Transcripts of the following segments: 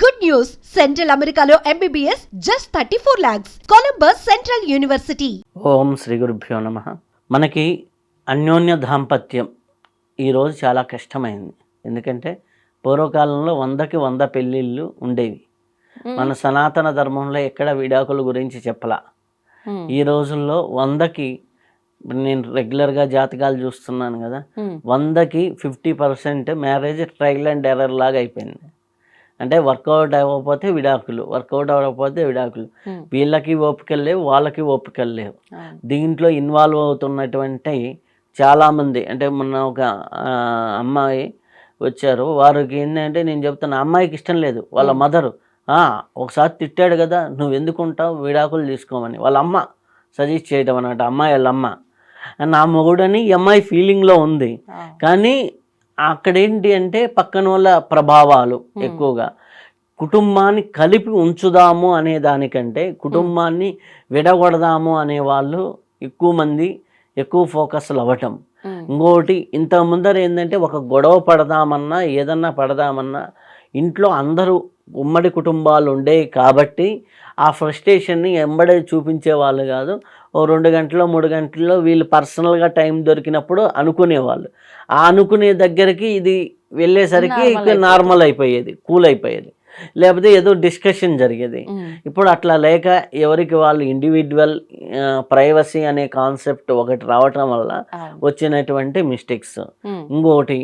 Good news! Central Americano MBBS just 34 lakhs. Columbus Central University. ఓం శ్రీ గురుభ్యో నమ. మనకి అన్యోన్య దాంపత్యం ఈరోజు చాలా కష్టమైంది. ఎందుకంటే పూర్వకాలంలో వందకి వంద పెళ్ళిళ్ళు ఉండేవి. మన సనాతన ధర్మంలో ఎక్కడ విడాకుల గురించి చెప్పలా. ఈ రోజుల్లో వందకి నేను రెగ్యులర్గా జాతకాలు చూస్తున్నాను కదా వందకి fifty percent marriage trial and error లాగా అయిపోయింది. అంటే వర్కౌట్ అవ్వకపోతే విడాకులు వర్కౌట్ అవ్వకపోతే విడాకులు. వీళ్ళకి ఓపికలు లేవు వాళ్ళకి ఓపికలు లేవు. దీంట్లో ఇన్వాల్వ్ అవుతున్నటువంటి చాలామంది అంటే మొన్న ఒక అమ్మాయి వచ్చారు. వారికి ఏంటంటే నేను చెప్తున్నా అమ్మాయికి ఇష్టం లేదు వాళ్ళ మదరు. ఒకసారి తిట్టాడు కదా నువ్వు ఎందుకు ఉంటావు? విడాకులు తీసుకోమని. వాళ్ళ అమ్మ సజెస్ట్ చేయడం అన్నమాట అమ్మాయి వాళ్ళ అమ్మ. నా మొగుడని ఈ అమ్మాయి ఫీలింగ్లో ఉంది. కానీ అక్కడ ఏంటి అంటే పక్కన వాళ్ళ ప్రభావాలు ఎక్కువగా. కుటుంబాన్ని కలిపి ఉంచుదాము అనే దానికంటే కుటుంబాన్ని విడగొడదాము అనే వాళ్ళు ఎక్కువ మంది ఎక్కువ ఫోకస్లు అవ్వటం. ఇంకోటి ఇంత ముందర ఏంటంటే ఒక గొడవ పడదామన్నా ఏదన్నా పడదామన్నా ఇంట్లో అందరూ ఉమ్మడి కుటుంబాలు ఉండేవి కాబట్టి ఆ ఫ్రస్ట్రేషన్ని ఎంబడే చూపించే వాళ్ళు కాదు ఓ రెండు గంటల్లో మూడు గంటల్లో వీళ్ళు పర్సనల్గా టైం దొరికినప్పుడు అనుకునేవాళ్ళు. ఆ అనుకునే దగ్గరికి ఇది వెళ్ళేసరికి నార్మల్ అయిపోయేది కూల్ అయిపోయేది. లేకపోతే ఏదో డిస్కషన్ జరిగేది. ఇప్పుడు అట్లా లేక ఎవరికి వాళ్ళు ఇండివిజువల్ ప్రైవసీ అనే కాన్సెప్ట్ ఒకటి రావటం వల్ల వచ్చినటువంటి మిస్టేక్స్ ఇంకొకటి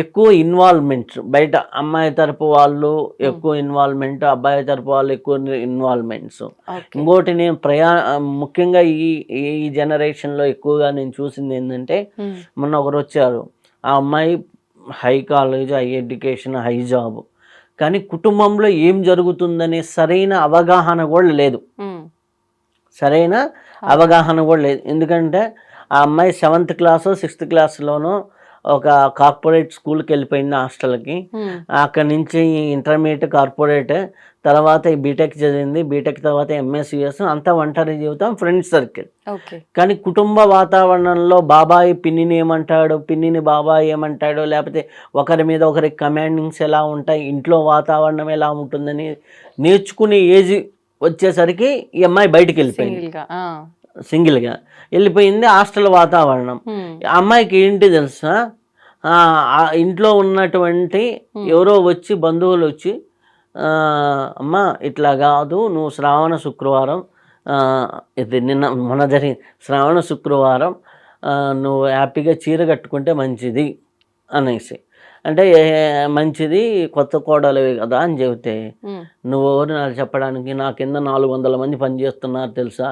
ఎక్కువ ఇన్వాల్వ్మెంట్ బయట అమ్మాయి తరపు వాళ్ళు ఎక్కువ ఇన్వాల్వ్మెంట్ అబ్బాయి తరపు వాళ్ళు ఎక్కువ ఇన్వాల్వ్మెంట్స్ ఇంకోటి నేను ప్రయా ముఖ్యంగా ఈ ఈ జనరేషన్లో ఎక్కువగా నేను చూసింది ఏంటంటే మొన్న ఒకరు వచ్చారు. ఆ అమ్మాయి high college high education high job కానీ కుటుంబంలో ఏం జరుగుతుందనే సరైన అవగాహన కూడా లేదు. సరైన అవగాహన కూడా లేదు. ఎందుకంటే ఆ అమ్మాయి సెవెంత్ క్లాస్ సిక్స్త్ క్లాస్లోనూ ఒక కార్పొరేట్ స్కూల్కి వెళ్ళిపోయింది హాస్టల్కి అక్కడి నుంచి ఇంటర్మీడియట్ కార్పొరేట్ తర్వాత బీటెక్ చదివింది. బీటెక్ తర్వాత ఎంఎస్సిఎస్ అంతా ఒంటరి జీవితం ఫ్రెండ్స్ సర్కిల్. కానీ కుటుంబ వాతావరణంలో బాబాయ్ పిన్నిని ఏమంటాడు? పిన్నిని బాబాయ్ ఏమంటాడు? లేకపోతే ఒకరి మీద ఒకరికి కమాండింగ్స్ ఎలా ఉంటాయి? ఇంట్లో వాతావరణం ఎలా ఉంటుందని నేర్చుకునే ఏజ్ వచ్చేసరికి ఈ అమ్మాయి బయటికి వెళ్ళిపోయింది. సింగిల్గా ఆ. సింగిల్గా వెళ్ళిపోయింది హాస్టల్ వాతావరణం. అమ్మాయికి ఏంటి తెలుసా? ఇంట్లో ఉన్నటువంటి ఎవరో వచ్చి బంధువులు వచ్చి అమ్మ ఇట్లా కాదు నువ్వు శ్రావణ శుక్రవారం ఇది నిన్న మొన్న జరిగింది శ్రావణ శుక్రవారం నువ్వు హ్యాపీగా చీర కట్టుకుంటే మంచిది అనేసి. అంటే మంచిది కొత్త కోడలివి కదా అని చెబితే. నువ్వు ఎవరు నాకు చెప్పడానికి నా కింద నాలుగు వందల మంది పనిచేస్తున్నారు తెలుసా?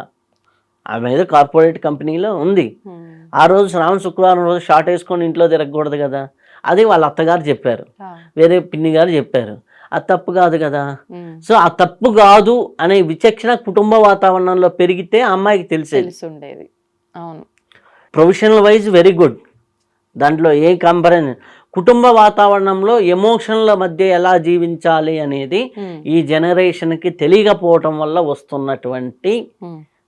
ఆమె ఏదో కార్పొరేట్ కంపెనీలో ఉంది ఉమ్. ఆ రోజు శ్రావణ శుక్రవారం రోజు షార్ట్ వేసుకొని ఇంట్లో తిరగకూడదు కదా అది వాళ్ళ అత్తగారు చెప్పారు. వేరే పిన్ని గారు చెప్పారు అది తప్పు కాదు కదా ఉమ్. సో ఆ తప్పు కాదు అనే విచక్షణ కుటుంబ వాతావరణంలో పెరిగితే అమ్మాయికి తెలిసేది తెలిసి ఉండేది అవును ప్రొఫెషనల్ వైజ్ వెరీ గుడ్ దాంట్లో ఏ కంపరేషన్ కుటుంబ వాతావరణంలో ఎమోషన్ల మధ్య ఎలా జీవించాలి అనేది ఉమ్. ఈ జనరేషన్కి తెలియకపోవటం వల్ల వస్తున్నటువంటి.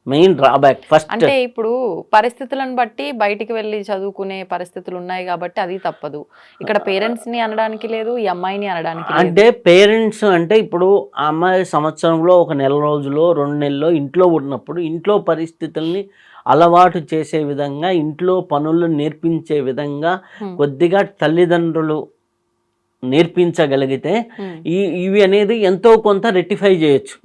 మెయిన్ డ్రాబ్యాక్ ఫస్ట్ అంటే ఇప్పుడు పరిస్థితులను బట్టి బయటికి వెళ్ళి చదువుకునే పరిస్థితులు ఉన్నాయి కాబట్టి అది తప్పదు ఇక్కడ పేరెంట్స్ని అనడానికి లేదు ఈ అమ్మాయిని అనడానికి అంటే పేరెంట్స్ అంటే ఇప్పుడు ఆ అమ్మాయి సంవత్సరంలో ఒక నెల రోజులు రెండు నెలలు ఇంట్లో ఉన్నప్పుడు ఇంట్లో పరిస్థితుల్ని అలవాటు చేసే విధంగా ఇంట్లో పనులు నేర్పించే విధంగా. కొద్దిగా తల్లిదండ్రులు నేర్పించగలిగితే. ఈ ఇవి అనేది ఎంతో కొంత రెక్టిఫై చేయొచ్చు.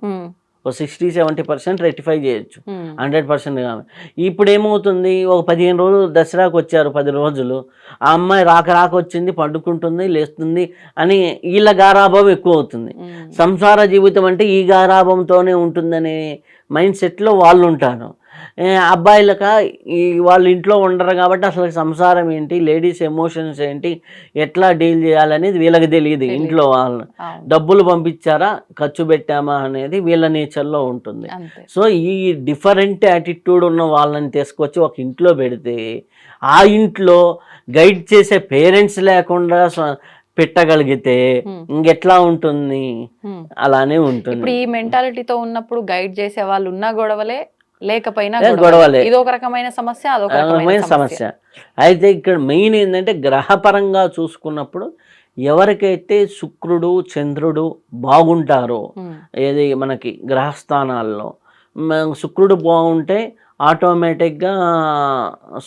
ఒక సిక్స్టీ సెవెంటీ పర్సెంట్ రెక్టిఫై చేయొచ్చు. హండ్రెడ్ పర్సెంట్ కాదు. ఇప్పుడు ఏమవుతుంది ఒక పదిహేను రోజులు దసరాకు వచ్చారు పది రోజులు. ఆ అమ్మాయి రాక రాక వచ్చింది పండుకుంటుంది లేస్తుంది అని వీళ్ళ గారాభం ఎక్కువ అవుతుంది ఉమ్. సంసార జీవితం అంటే ఈ గారాభంతోనే ఉంటుందనే మైండ్ సెట్లో వాళ్ళు ఉంటారు అబ్బాయిలక ఈ వాళ్ళు ఇంట్లో ఉండరు కాబట్టి అసలు సంసారం ఏంటి లేడీస్ ఎమోషన్స్ ఏంటి ఎట్లా డీల్ చేయాలనేది వీళ్ళకి తెలియదు ఇంట్లో వాళ్ళు అవును. డబ్బులు పంపించారా ఖర్చు పెట్టామా అనేది వీళ్ళ నేచర్లో ఉంటుంది సో ఈ డిఫరెంట్ యాటిట్యూడ్ ఉన్న వాళ్ళని తీసుకొచ్చి ఒక ఇంట్లో పెడితే ఆ ఇంట్లో గైడ్ చేసే పేరెంట్స్ లేకుండా పెట్టగలిగితే. ఇంకెట్లా ఉంటుంది. అలానే ఉంటుంది ఇప్పుడు ఈ మెంటాలిటీతో ఉన్నప్పుడు గైడ్ చేసే వాళ్ళు ఉన్నా గొడవలే లేకపోయినా గొడవలే. ఇది ఒక రకమైన సమస్య అదొక రకమైన సమస్య. అయితే ఇక్కడ మెయిన్ ఏంటంటే గ్రహపరంగా చూసుకున్నప్పుడు ఎవరికైతే శుక్రుడు చంద్రుడు బాగుంటారో ఏది మనకి గ్రహస్థానాల్లో శుక్రుడు బాగుంటే ఆటోమేటిక్గా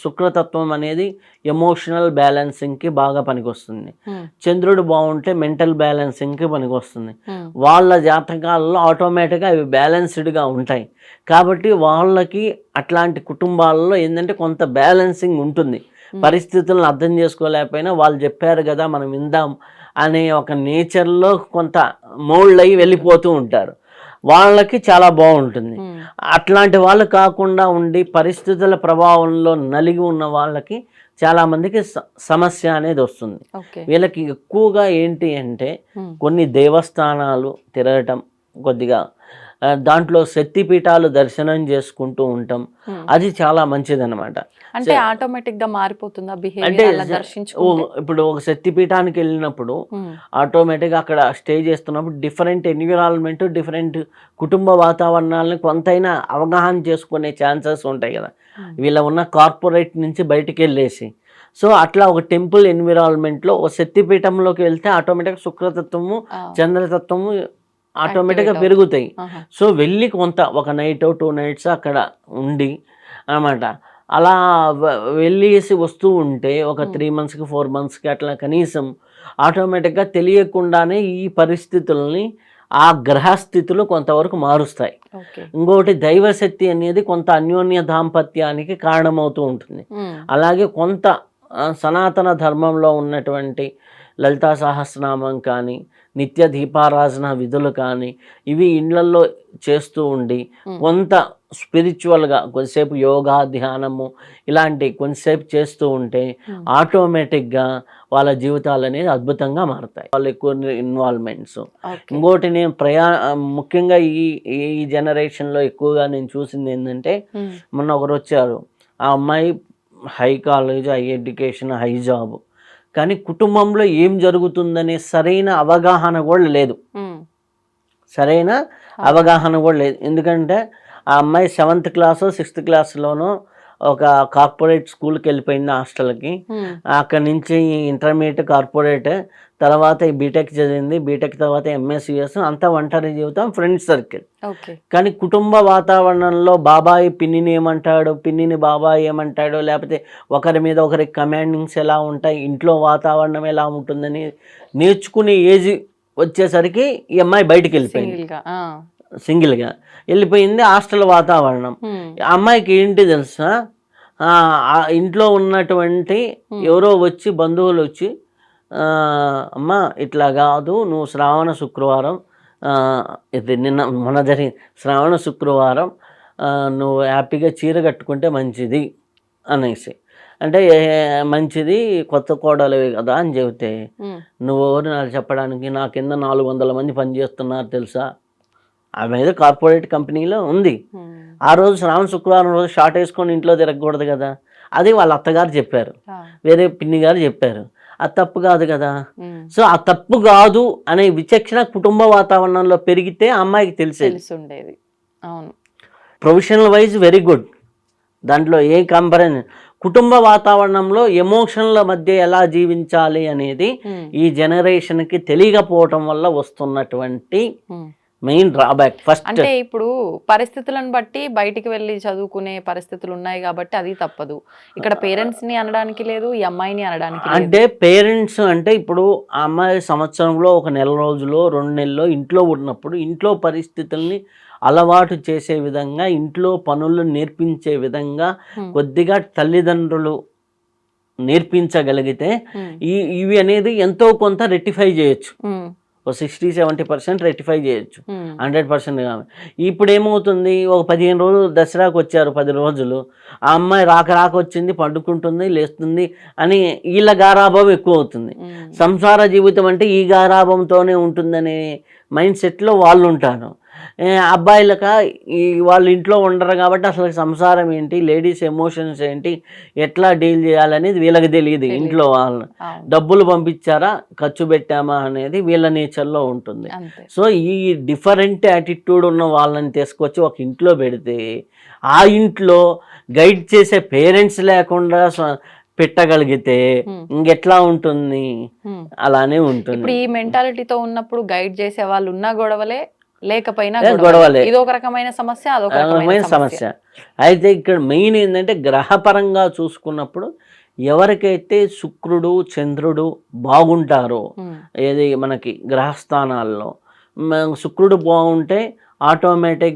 శుక్రతత్వం అనేది ఎమోషనల్ బ్యాలెన్సింగ్కి బాగా పనికొస్తుంది. చంద్రుడు బాగుంటే మెంటల్ బ్యాలెన్సింగ్కి పనికొస్తుంది. వాళ్ళ జాతకాల్లో ఆటోమేటిక్గా అవి బ్యాలెన్స్డ్గా ఉంటాయి. కాబట్టి వాళ్ళకి అట్లాంటి కుటుంబాల్లో ఏంటంటే కొంత బ్యాలెన్సింగ్ ఉంటుంది. పరిస్థితులను అర్థం చేసుకోలేకపోయినా వాళ్ళు చెప్పారు కదా మనం విందాం అనే ఒక నేచర్లో కొంత మోల్డ్ అయ్యి వెళ్ళిపోతూ ఉంటారు. వాళ్ళకి చాలా బాగుంటుంది. అట్లాంటి వాళ్ళు కాకుండా ఉండి పరిస్థితుల ప్రభావంలో నలిగి ఉన్న వాళ్ళకి చాలామందికి స- సమస్య అనేది వస్తుంది. వీళ్ళకి ఎక్కువగా ఏంటి అంటే కొన్ని దేవస్థానాలు తిరగటం కొద్దిగా దాంట్లో శక్తిపీఠాలు దర్శనం చేసుకుంటూ ఉంటాం. ఉమ్. అది చాలా మంచిదన్నమాట. అంటే ఆటోమేటిక్గా మారిపోతుందా అంటే ఇప్పుడు ఒక శక్తిపీఠానికి వెళ్ళినప్పుడు ఉమ్, ఆటోమేటిక్గా అక్కడ స్టే చేస్తున్నప్పుడు డిఫరెంట్ ఎన్విరాన్మెంట్ డిఫరెంట్ కుటుంబ వాతావరణాలను కొంతైనా అవగాహన చేసుకునే ఛాన్సెస్ ఉంటాయి కదా. Hmm. వీళ్ళ ఉన్న కార్పొరేట్ నుంచి బయటికి వెళ్ళేసి. సో అట్లా ఒక టెంపుల్ ఎన్విరాన్మెంట్లో ఒక శక్తిపీఠంలోకి వెళ్తే ఆటోమేటిక్గా శుక్రతత్వము చంద్రతత్వము ఆటోమేటిక్గా పెరుగుతాయి. సో వెళ్ళి కొంత ఒక నైట్ టూ నైట్స్ అక్కడ ఉండి అన్నమాట. అలా వెళ్ళేసి వస్తూ ఉంటే ఒక Hmm. త్రీ మంత్స్కి ఫోర్ మంత్స్కి అట్లా కనీసం ఆటోమేటిక్గా తెలియకుండానే ఈ పరిస్థితుల్ని ఆ గ్రహస్థితులు కొంతవరకు మారుస్తాయి. ఓకే. ఇంకొకటి దైవశక్తి అనేది కొంత అన్యోన్య దాంపత్యానికి కారణమవుతూ ఉంటుంది. ఉమ్, అలాగే కొంత సనాతన ధర్మంలో ఉన్నటువంటి లలితా సహస్రనామం కానీ నిత్య దీపారాధన విధులు కానీ ఇవి ఇళ్ళలో చేస్తూ ఉండి. కొంత స్పిరిచువల్గా కొంతసేపు యోగా ధ్యానము ఇలాంటి కొంతసేపు చేస్తూ ఉంటే. ఆటోమేటిక్గా వాళ్ళ జీవితాలు అనేది అద్భుతంగా మారుతాయి. వాళ్ళు ఎక్కువ ఇన్వాల్వ్మెంట్స్. ఇంకోటి నేను ప్రయా ముఖ్యంగా ఈ ఈ జనరేషన్లో ఎక్కువగా నేను చూసింది ఏంటంటే మొన్న ఒకరు వచ్చారు. ఆ అమ్మాయి high college high education high job. కానీ కుటుంబంలో ఏం జరుగుతుందనే సరైన అవగాహన కూడా లేదు. సరైన అవగాహన కూడా లేదు. ఎందుకంటే ఆ అమ్మాయి సెవెంత్ క్లాస్ సిక్స్త్ క్లాస్లోనో ఒక కార్పొరేట్ స్కూల్కి వెళ్ళిపోయింది హాస్టల్కి. అక్కడి నుంచి ఇంటర్మీడియట్ కార్పొరేట్ తర్వాత బీటెక్ చదివింది. బీటెక్ తర్వాత ఎంఎస్సిఎస్ అంతా ఒంటరి జీవితం ఫ్రెండ్స్ సర్కిల్. కానీ కుటుంబ వాతావరణంలో బాబాయ్ పిన్నిని ఏమంటాడు? పిన్నిని బాబాయ్ ఏమంటాడు? లేకపోతే ఒకరి మీద ఒకరి కమాండింగ్స్ ఎలా ఉంటాయి? ఇంట్లో వాతావరణం ఎలా ఉంటుందని నేర్చుకునే ఏజ్ వచ్చేసరికి ఈ అమ్మాయి బయటికి వెళ్ళిపోయింది సింగిల్గా. వెళ్ళిపోయింది హాస్టల్ వాతావరణం. అమ్మాయికి ఏంటి తెలుసా? ఇంట్లో ఉన్నటువంటి ఎవరో వచ్చి బంధువులు వచ్చి అమ్మ ఇట్లా కాదు నువ్వు శ్రావణ శుక్రవారం ఇది నిన్న మొన్న జరిగింది శ్రావణ శుక్రవారం నువ్వు హ్యాపీగా చీర కట్టుకుంటే మంచిది అనేసి. అంటే మంచిది కొత్త కోడలివి కదా అని చెబితే నువ్వు ఎవరు నాకు చెప్పడానికి నా కింద నాలుగు వందల మంది పనిచేస్తున్నారు తెలుసా? ఆమె ఏదో కార్పొరేట్ కంపెనీలో ఉంది. ఉమ్, ఆ రోజు శ్రావణ శుక్రవారం రోజు షార్ట్ వేసుకొని ఇంట్లో తిరగకూడదు కదా. అది వాళ్ళ అత్తగారు చెప్పారు. వేరే పిన్ని గారు చెప్పారు. అది తప్పు కాదు కదా. ఉమ్, సో ఆ తప్పు కాదు అనే విచక్షణ కుటుంబ వాతావరణంలో పెరిగితే అమ్మాయికి తెలిసేది. ఉండేది అవును. ప్రొఫెషనల్ వైజ్ వెరీ గుడ్ దాంట్లో ఏ కంపరేషన్ కుటుంబ వాతావరణంలో ఎమోషన్ల మధ్య ఎలా జీవించాలి అనేది ఉమ్, ఈ జనరేషన్కి తెలియకపోవటం వల్ల వస్తున్నటువంటి. మెయిన్ డ్రాబ్యాక్ ఫస్ట్ అంటే ఇప్పుడు పరిస్థితులను బట్టి బయటికి వెళ్ళి చదువుకునే పరిస్థితులు ఉన్నాయి కాబట్టి అది తప్పదు. ఇక్కడ పేరెంట్స్ని అనడానికి లేదు ఈ అమ్మాయిని అనడానికి అంటే పేరెంట్స్ అంటే ఇప్పుడు ఆ అమ్మాయి సంవత్సరంలో ఒక నెల రోజులో రెండు నెలల్లో ఇంట్లో ఉన్నప్పుడు ఇంట్లో పరిస్థితుల్ని అలవాటు చేసే విధంగా ఇంట్లో పనులు నేర్పించే విధంగా. కొద్దిగా తల్లిదండ్రులు నేర్పించగలిగితే ఈ ఇవి అనేది ఎంతో కొంత రెక్టిఫై చేయొచ్చు. ఒక సిక్స్టీ సెవెంటీ పర్సెంట్ రెక్టిఫై చేయొచ్చు. హండ్రెడ్ పర్సెంట్ ఇప్పుడు ఏమవుతుంది ఒక పదిహేను రోజులు దసరాకు వచ్చారు పది రోజులు. ఆ అమ్మాయి రాక రాక వచ్చింది పండుకుంటుంది లేస్తుంది అని వీళ్ళ గారాభం ఎక్కువ అవుతుంది ఉమ్, సంసార జీవితం అంటే ఈ గారాభంతోనే ఉంటుందనే మైండ్ సెట్లో వాళ్ళు ఉంటారు అబ్బాయిలక ఈ వాళ్ళ ఇంట్లో ఉండరు కాబట్టి అసలు సంసారం ఏంటి లేడీస్ ఎమోషన్స్ ఏంటి ఎట్లా డీల్ చేయాలనేది వీళ్ళకి తెలియదు ఇంట్లో వాళ్ళు. అవును. డబ్బులు పంపించారా ఖర్చు పెట్టామా అనేది వీళ్ళ నేచర్లో ఉంటుంది. సో ఈ డిఫరెంట్ యాటిట్యూడ్ ఉన్న వాళ్ళని తీసుకొచ్చి ఒక ఇంట్లో పెడితే ఆ ఇంట్లో గైడ్ చేసే పేరెంట్స్ లేకుండా పెట్టగలిగితే. ఇంకెట్లా ఉంటుంది. అలానే ఉంటుంది. ఇప్పుడు ఈ మెంటాలిటీతో ఉన్నప్పుడు గైడ్ చేసే వాళ్ళు ఉన్నా గొడవలే లేకపోయినా గొడవలే. ఇది ఒక రకమైన సమస్య అదొక రకమైన రకమైన సమస్య. అయితే ఇక్కడ మెయిన్ ఏంటంటే గ్రహపరంగా చూసుకున్నప్పుడు ఎవరికైతే శుక్రుడు చంద్రుడు బాగుంటారో ఏది మనకి గ్రహస్థానాల్లో శుక్రుడు బాగుంటే ఆటోమేటిక్